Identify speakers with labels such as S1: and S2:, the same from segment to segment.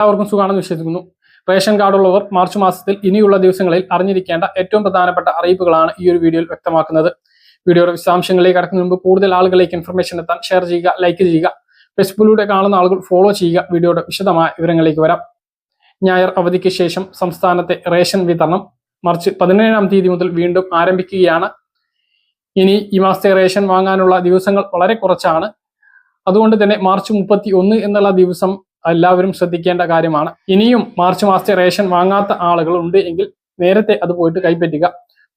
S1: എല്ലാവർക്കും സുഖമാണെന്ന് വിശ്വസിക്കുന്നു. റേഷൻ കാർഡുള്ളവർ മാർച്ച് മാസത്തിൽ ഇനിയുള്ള ദിവസങ്ങളിൽ അറിഞ്ഞിരിക്കേണ്ട ഏറ്റവും പ്രധാനപ്പെട്ട അറിയിപ്പുകളാണ് ഈ ഒരു വീഡിയോയിൽ വ്യക്തമാക്കുന്നത്. വീഡിയോയുടെ വിശദാംശങ്ങളിലേക്ക് കടക്കുന്നതിന് മുമ്പ് കൂടുതൽ ആളുകളിലേക്ക് ഇൻഫർമേഷൻ എത്താൻ ഷെയർ ചെയ്യുക ലൈക്ക് ചെയ്യുക ഫേസ്ബുക്കിലൂടെ കാണുന്ന ആളുകൾ ഫോളോ ചെയ്യുക. വീഡിയോയുടെ വിശദമായ വിവരങ്ങളിലേക്ക് വരാം. ഞായർ അവധിക്ക് ശേഷം സംസ്ഥാനത്തെ റേഷൻ വിതരണം മാർച്ച് പതിനേഴാം തീയതി മുതൽ വീണ്ടും ആരംഭിക്കുകയാണ്. ഇനി ഈ മാസത്തെ റേഷൻ വാങ്ങാനുള്ള ദിവസങ്ങൾ വളരെ കുറച്ചാണ്. അതുകൊണ്ട് തന്നെ മാർച്ച് മുപ്പത്തി ഒന്ന് എന്നുള്ള ദിവസം എല്ലാവരും ശ്രദ്ധിക്കേണ്ട കാര്യമാണ്. ഇനിയും മാർച്ച് മാസത്തെ റേഷൻ വാങ്ങാത്ത ആളുകൾ ഉണ്ട് എങ്കിൽ നേരത്തെ അത് പോയിട്ട് കൈപ്പറ്റുക.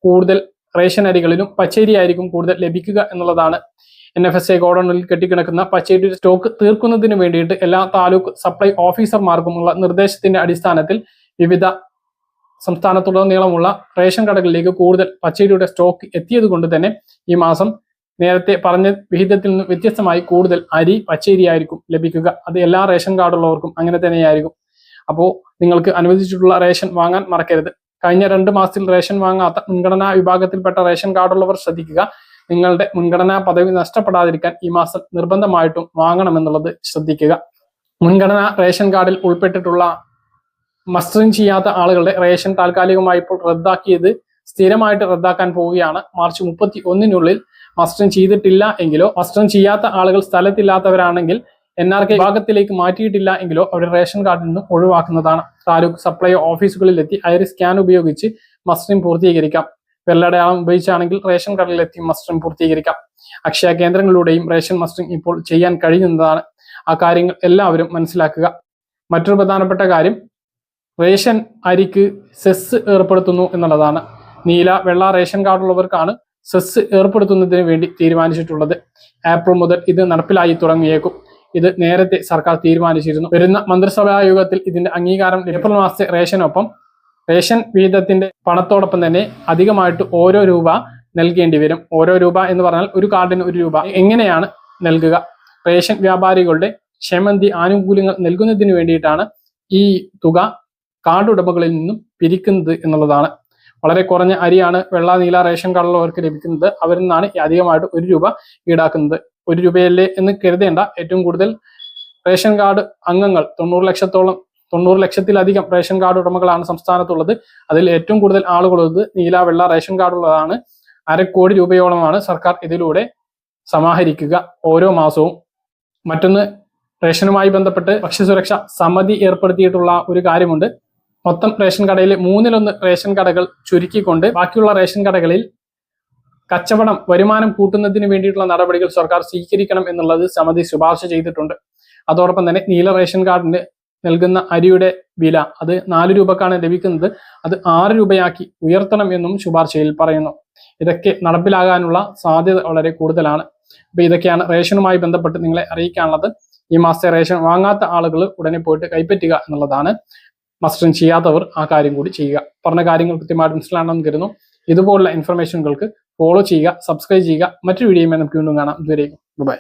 S1: കൂടുതൽ റേഷൻ അരികളിലും പച്ചരി ആയിരിക്കും കൂടുതൽ ലഭിക്കുക എന്നുള്ളതാണ് എൻ എഫ് എസ് എ ഗോഡൌണിൽ കെട്ടിക്കിടക്കുന്ന പച്ചരി സ്റ്റോക്ക് തീർക്കുന്നതിന് വേണ്ടിയിട്ട് എല്ലാ താലൂക്ക് സപ്ലൈ ഓഫീസർമാർക്കുമുള്ള നിർദ്ദേശത്തിന്റെ അടിസ്ഥാനത്തിൽ വിവിധ സംസ്ഥാനത്തുടനീളമുള്ള റേഷൻ കടകളിലേക്ക് കൂടുതൽ പച്ചരിയുടെ സ്റ്റോക്ക് എത്തിയത് കൊണ്ട് തന്നെ ഈ മാസം നേരത്തെ പറഞ്ഞ വിഹിതത്തിൽ നിന്ന് വ്യത്യസ്തമായി കൂടുതൽ അരി പച്ചരി ആയിരിക്കും ലഭിക്കുക. അത് എല്ലാ റേഷൻ കാർഡുള്ളവർക്കും അങ്ങനെ തന്നെയായിരിക്കും. അപ്പോൾ നിങ്ങൾക്ക് അനുവദിച്ചിട്ടുള്ള റേഷൻ വാങ്ങാൻ മറക്കരുത്. കഴിഞ്ഞ രണ്ട് മാസത്തിൽ റേഷൻ വാങ്ങാത്ത മുൻഗണനാ വിഭാഗത്തിൽപ്പെട്ട റേഷൻ കാർഡുള്ളവർ ശ്രദ്ധിക്കുക. നിങ്ങളുടെ മുൻഗണനാ പദവി നഷ്ടപ്പെടാതിരിക്കാൻ ഈ മാസം നിർബന്ധമായിട്ടും വാങ്ങണമെന്നുള്ളത് ശ്രദ്ധിക്കുക. മുൻഗണനാ റേഷൻ കാർഡിൽ ഉൾപ്പെട്ടിട്ടുള്ള മസ്റ്ററിങ് ചെയ്യാത്ത ആളുകളുടെ റേഷൻ താൽക്കാലികമായി ഇപ്പോൾ റദ്ദാക്കിയത് സ്ഥിരമായിട്ട് റദ്ദാക്കാൻ പോവുകയാണ്. മാർച്ച് മുപ്പത്തി ഒന്നിനുള്ളിൽ മസ്റ്ററിംഗ് ചെയ്തിട്ടില്ല എങ്കിലോ മസ്റ്ററിംഗ് ചെയ്യാത്ത ആളുകൾ സ്ഥലത്തില്ലാത്തവരാണെങ്കിൽ എൻ ആർ കെ വിഭാഗത്തിലേക്ക് മാറ്റിയിട്ടില്ല എങ്കിലോ അവരുടെ റേഷൻ കാർഡിൽ നിന്ന് ഒഴിവാക്കുന്നതാണ്. താലൂക്ക് സപ്ലൈ ഓഫീസുകളിലെത്തി ഐറി സ്കാൻ ഉപയോഗിച്ച് മസ്റ്ററിംഗ് പൂർത്തീകരിക്കാം. വെള്ളടയാളം ഉപയോഗിച്ചാണെങ്കിൽ റേഷൻ കടയിലെത്തി മസ്റ്ററിംഗ് പൂർത്തീകരിക്കാം. അക്ഷയ കേന്ദ്രങ്ങളിലൂടെയും റേഷൻ മസ്റ്ററിംഗ് ഇപ്പോൾ ചെയ്യാൻ കഴിയുന്നതാണ്. ആ കാര്യങ്ങൾ എല്ലാവരും മനസ്സിലാക്കുക. മറ്റൊരു പ്രധാനപ്പെട്ട കാര്യം റേഷൻ അരിക്ക് സെസ് ഏർപ്പെടുത്തുന്നു എന്നുള്ളതാണ്. നീല വെള്ള റേഷൻ കാർഡുള്ളവർക്കാണ് സെസ് ഏർപ്പെടുത്തുന്നതിന് വേണ്ടി തീരുമാനിച്ചിട്ടുള്ളത്. ഏപ്രിൽ മുതൽ ഇത് നടപ്പിലായി തുടങ്ങിയേക്കും. ഇത് നേരത്തെ സർക്കാർ തീരുമാനിച്ചിരുന്നു. വരുന്ന മന്ത്രിസഭാ യോഗത്തിൽ ഇതിന്റെ അംഗീകാരം ഏപ്രിൽ മാസത്തെ റേഷനൊപ്പം റേഷൻ വിഹിതത്തിന്റെ പണത്തോടൊപ്പം തന്നെ അധികമായിട്ട് ഓരോ രൂപ നൽകേണ്ടി വരും. ഓരോ രൂപ എന്ന് പറഞ്ഞാൽ ഒരു കാർഡിന് ഒരു രൂപ. എങ്ങനെയാണ് നൽകുക? റേഷൻ വ്യാപാരികളുടെ ക്ഷേമന്തി ആനുകൂല്യങ്ങൾ നൽകുന്നതിന് വേണ്ടിയിട്ടാണ് ഈ തുക കാർഡ് ഉടമകളിൽ നിന്നും പിരിക്കുന്നത് എന്നുള്ളതാണ്. വളരെ കുറഞ്ഞ അരിയാണ് വെള്ള നീല റേഷൻ കാർഡുള്ളവർക്ക് ലഭിക്കുന്നത്. അവരിൽ നിന്നാണ് അധികമായിട്ട് ഒരു രൂപ ഈടാക്കുന്നത്. ഒരു രൂപയല്ലേ എന്ന് കരുതേണ്ട ഏറ്റവും കൂടുതൽ റേഷൻ കാർഡ് അംഗങ്ങൾ. തൊണ്ണൂറ് ലക്ഷത്തോളം തൊണ്ണൂറ് ലക്ഷത്തിലധികം റേഷൻ കാർഡ് ഉടമകളാണ് സംസ്ഥാനത്തുള്ളത്. അതിൽ ഏറ്റവും കൂടുതൽ ആളുകളുള്ളത് നീല വെള്ള റേഷൻ കാർഡുള്ളതാണ്. അരക്കോടി രൂപയോളമാണ് സർക്കാർ ഇതിലൂടെ സമാഹരിക്കുക ഓരോ മാസവും. മറ്റൊന്ന് റേഷനുമായി ബന്ധപ്പെട്ട് ഭക്ഷ്യസുരക്ഷ സമിതി ഏർപ്പെടുത്തിയിട്ടുള്ള ഒരു കാര്യമുണ്ട്. മൊത്തം റേഷൻ കടയിൽ മൂന്നിലൊന്ന് റേഷൻ കടകൾ ചുരുക്കിക്കൊണ്ട് ബാക്കിയുള്ള റേഷൻ കടകളിൽ കച്ചവടം വരുമാനം കൂട്ടുന്നതിന് വേണ്ടിയിട്ടുള്ള നടപടികൾ സർക്കാർ സ്വീകരിക്കണം എന്നുള്ളത് സമിതി ശുപാർശ ചെയ്തിട്ടുണ്ട്. അതോടൊപ്പം തന്നെ നീല റേഷൻ കാർഡിന് നൽകുന്ന അരിയുടെ വില അത് നാല് രൂപക്കാണ് ലഭിക്കുന്നത്. അത് ആറ് രൂപയാക്കി ഉയർത്തണം എന്നും ശുപാർശയിൽ പറയുന്നു. ഇതൊക്കെ നടപ്പിലാകാനുള്ള സാധ്യത വളരെ കൂടുതലാണ്. അപ്പൊ ഇതൊക്കെയാണ് റേഷനുമായി ബന്ധപ്പെട്ട് നിങ്ങളെ അറിയിക്കാനുള്ളത്. ഈ മാസത്തെ റേഷൻ വാങ്ങാത്ത ആളുകൾ ഉടനെ പോയിട്ട് കൈപ്പറ്റുക എന്നുള്ളതാണ്. മസ്റ്ററിങ് ചെയ്യാത്തവർ ആ കാര്യം കൂടി ചെയ്യുക. പറഞ്ഞ കാര്യങ്ങൾ കൃത്യമായിട്ട് മനസ്സിലാണെന്ന് കരുതുന്നു. ഇതുപോലുള്ള ഇൻഫർമേഷനുകൾക്ക് ഫോളോ ചെയ്യുക സബ്സ്ക്രൈബ് ചെയ്യുക. മറ്റൊരു വീഡിയോയുമായി നമുക്ക് വീണ്ടും കാണാം. ഇതുവരെയും ബൈ